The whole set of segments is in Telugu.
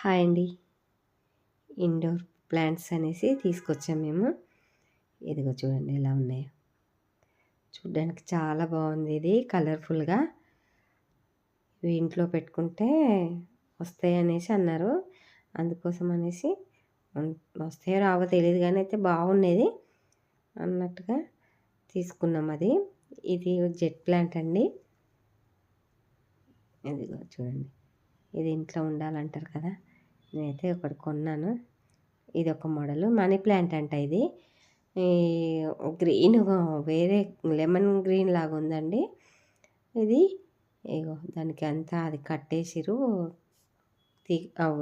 హాయ్ అండి. ఇండోర్ ప్లాంట్స్ అనేసి తీసుకొచ్చాం మేము. ఇదిగో చూడండి ఎలా ఉన్నాయో. చూడ్డానికి చాలా బాగుంది ఇది కలర్ఫుల్గా. ఇవి ఇంట్లో పెట్టుకుంటే వస్తాయి అనేసి అన్నారు. అందుకోసం అనేసి వస్తాయో రావో తెలియదు కానీ అయితే బాగుండేది అన్నట్టుగా తీసుకున్నాం అది. ఇది జెట్ ప్లాంట్ అండి. ఇదిగో చూడండి. ఇది ఇంట్లో ఉండాలంటారు కదా. నేనైతే ఒకటి కొన్నాను. ఇది ఒక మోడల్. మనీ ప్లాంట్ అంట ఇది. గ్రీన్ వేరే లెమన్ గ్రీన్ లాగా ఉందండి. ఇది ఇగో దానికి అంతా అది కట్టేసిరు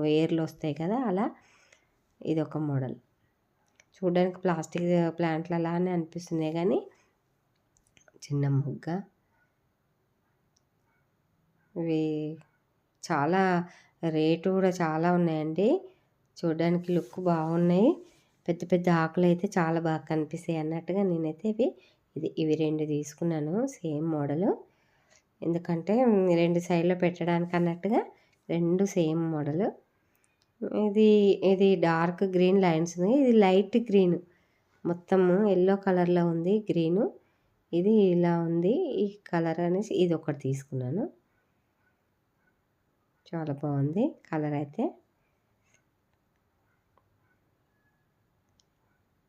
వేర్లు వస్తాయి కదా అలా. ఇది ఒక మోడల్. చూడడానికి ప్లాస్టిక్ ప్లాంట్లు అలానే అనిపిస్తున్నాయి కానీ చిన్న మొగ్గ. ఇవి చాలా రేటు కూడా చాలా ఉన్నాయండి. చూడడానికి లుక్ బాగున్నాయి. పెద్ద పెద్ద ఆకులు అయితే చాలా బాగా కనిపిస్తాయి అన్నట్టుగా నేనైతే ఇవి ఇది ఇవి రెండు తీసుకున్నాను సేమ్ మోడలు. ఎందుకంటే రెండు సైడ్లో పెట్టడానికి అన్నట్టుగా రెండు సేమ్ మోడలు. ఇది ఇది డార్క్ గ్రీన్ లైన్స్ ఉంది ఇది లైట్ గ్రీన్. మొత్తము ఎల్లో కలర్లో ఉంది గ్రీను. ఇది ఇలా ఉంది. ఈ కలర్ అనేసి ఇది ఒకటి తీసుకున్నాను. చాలా బాగుంది. కలర్ అయితే.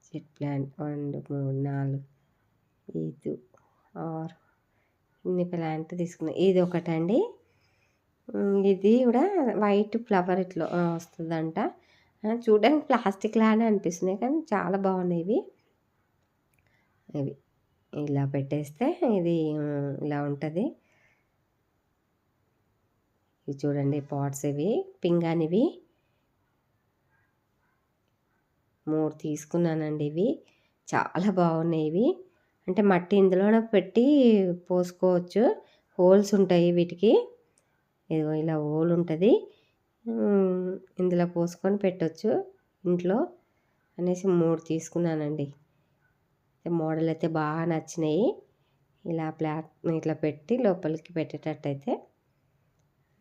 జెట్ ప్లాంట్ రెండు మూడు నాలుగు ఐదు ఆరు. ఇన్ని ప్లాంట్ తీసుకున్నాం. ఇది ఒకటండి. ఇది కూడా వైట్ ఫ్లవర్ ఇట్లా వస్తుందంట. చూడడానికి ప్లాస్టిక్ లానే అనిపిస్తున్నాయి కానీ చాలా బాగున్నాయి ఇవి. ఇవి. ఇలా పెట్టేస్తే ఇది ఇలా ఉంటుంది. ఇవి చూడండి పాట్స్ ఇవి పింగానివి మూడు తీసుకున్నానండి ఇవి. చాలా బాగున్నాయి ఇవి. అంటే మట్టి ఇందులోనే పెట్టి పోసుకోవచ్చు. హోల్స్ ఉంటాయి వీటికి. ఇదిగో ఇలా హోల్ ఉంటుంది. ఇందులో పోసుకొని పెట్టవచ్చు ఇంట్లో అనేసి మూడు తీసుకున్నానండి. మోడల్ అయితే బాగా నచ్చినాయి. ఇలా ప్లాట్ ఇట్లా పెట్టి లోపలికి పెట్టేటట్టయితే.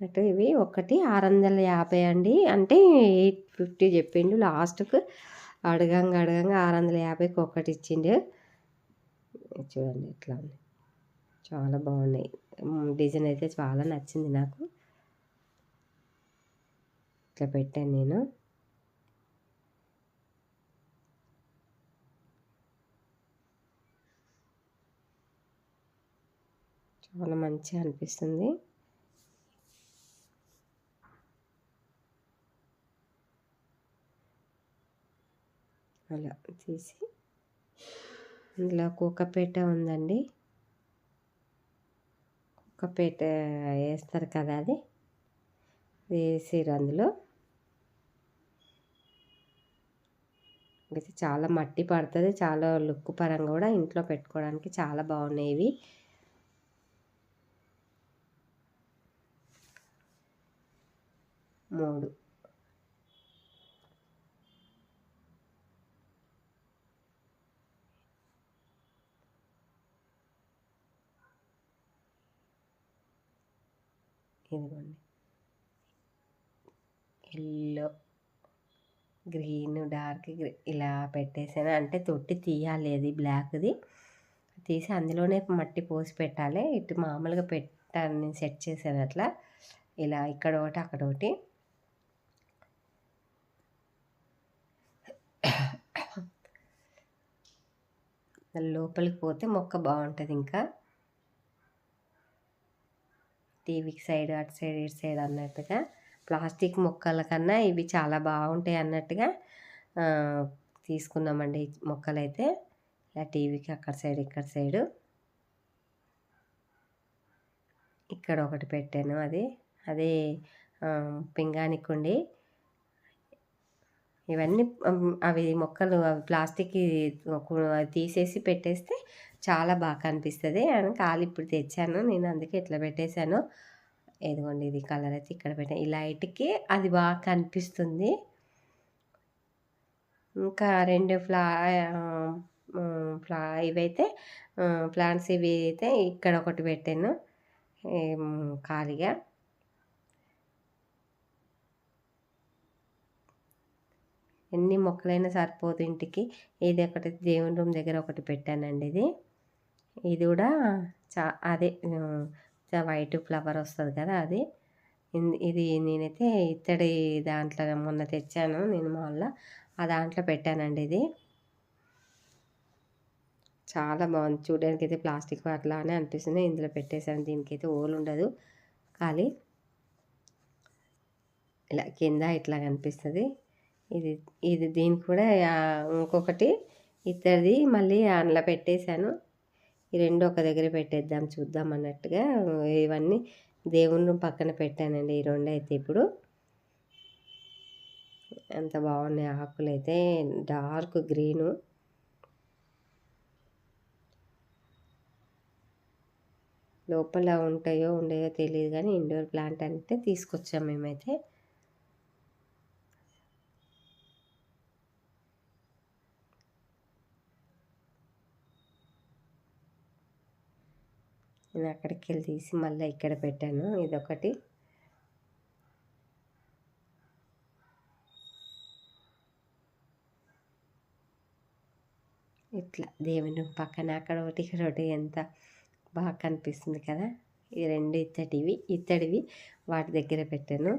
అన్నట్టు ఇవి. ఒకటి ఆరు వందల యాభై అండి. అంటే ఎయిట్ ఫిఫ్టీ చెప్పిండు. లాస్ట్కు అడగంగా అడగంగా ఆరు వందల యాభైకి ఒకటి ఇచ్చిండు. చూడండి ఇట్లా ఉంది. చాలా బాగున్నాయి. డిజైన్ అయితే చాలా నచ్చింది నాకు. ఇట్లా పెట్టాను నేను. చాలా మంచిగా అనిపిస్తుంది. అలా తీసి ఇందులో కుక్కపేట ఉందండి. కుక్కపేట వేస్తారు కదా అది. వేసారు అందులో. అయితే చాలా మట్టి పడుతుంది. చాలా లుక్ పరంగా కూడా ఇంట్లో పెట్టుకోవడానికి చాలా బాగున్నాయి మూడు. ఇదిగోండి. ఎల్లో గ్రీన్ డార్క్ గ్రీ ఇలా పెట్టేసాను. అంటే తొట్టి తీయాలి అది బ్లాక్ది. తీసి అందులోనే మట్టి పోసి పెట్టాలి. ఇటు మామూలుగా పెట్టాను సెట్ చేశాను అట్లా. ఇలా ఇక్కడ ఒకటి అక్కడ ఒకటి. లోపలికి పోతే మొక్క బాగుంటుంది ఇంకా. టీవీకి సైడ్ అటు సైడ్ ఇటు సైడ్ అన్నట్టుగా. ప్లాస్టిక్ మొక్కల కన్నా ఇవి చాలా బాగుంటాయి అన్నట్టుగా తీసుకున్నామండి మొక్కలైతే. ఇలా టీవీకి అక్కడ సైడ్ ఇక్కడ సైడు. ఇక్కడ ఒకటి పెట్టాను అది. అదే పింగానికుండి ఇవన్నీ అవి మొక్కలు అవి ప్లాస్టిక్ తీసేసి పెట్టేస్తే చాలా బాగా కనిపిస్తుంది. అని కాలు ఇప్పుడు తెచ్చాను. నేను అందుకే ఇట్లా పెట్టేశాను. ఇదిగోండి ఇది కలర్ అయితే ఇక్కడ పెట్టాను ఈ లైట్కి అది బాగా కనిపిస్తుంది. ఇంకా రెండు ఫ్లా ఫ్లా ఇవైతే ప్లాంట్స్ ఇవి అయితే ఇక్కడ ఒకటి పెట్టాను. ఖాళీగా. ఎన్ని మొక్కలైనా సరిపోదు ఇంటికి. ఇది ఒకటి దేవుని రూమ్ దగ్గర ఒకటి పెట్టానండి ఇది. ఇది కూడా చా అదే వైట్ ఫ్లవర్ వస్తుంది కదా అది. ఇది నేనైతే ఇత్తడి దాంట్లో మొన్న తెచ్చాను నేను మాల్లో ఆ దాంట్లో పెట్టానండి ఇది. చాలా బాగుంది. చూడడానికి అయితే ప్లాస్టిక్ అట్లానే అనిపిస్తుంది. ఇందులో పెట్టేశాను దీనికైతే ఓలు ఉండదు. ఖాళీ ఇలా కింద ఇట్లా కనిపిస్తుంది ఇది ఇది దీనికి కూడా ఇంకొకటి ఇద్దరిది మళ్ళీ అందులో పెట్టేశాను. ఈ రెండు ఒక దగ్గర పెట్టేద్దాం చూద్దాం అన్నట్టుగా ఇవన్నీ దేవుణ్ణి పక్కన పెట్టానండి ఈ రెండు అయితే ఇప్పుడు. ఎంత బాగున్నాయి ఆకులు అయితే డార్క్ గ్రీను. లోపల ఉంటాయో ఉండయో తెలియదు కానీ ఇండోర్ ప్లాంట్ అంటే తీసుకొచ్చాం మేమైతే. నేను అక్కడికి వెళ్ళి తీసి మళ్ళీ ఇక్కడ పెట్టాను. ఇదొకటి. ఇట్లా దేవుని పక్కన అక్కడ ఒకటి ఇక్కడ ఒకటి ఎంత బాగా కనిపిస్తుంది కదా? ఈ రెండు ఇత్తడివి ఇత్తడివి వాటి దగ్గర పెట్టాను.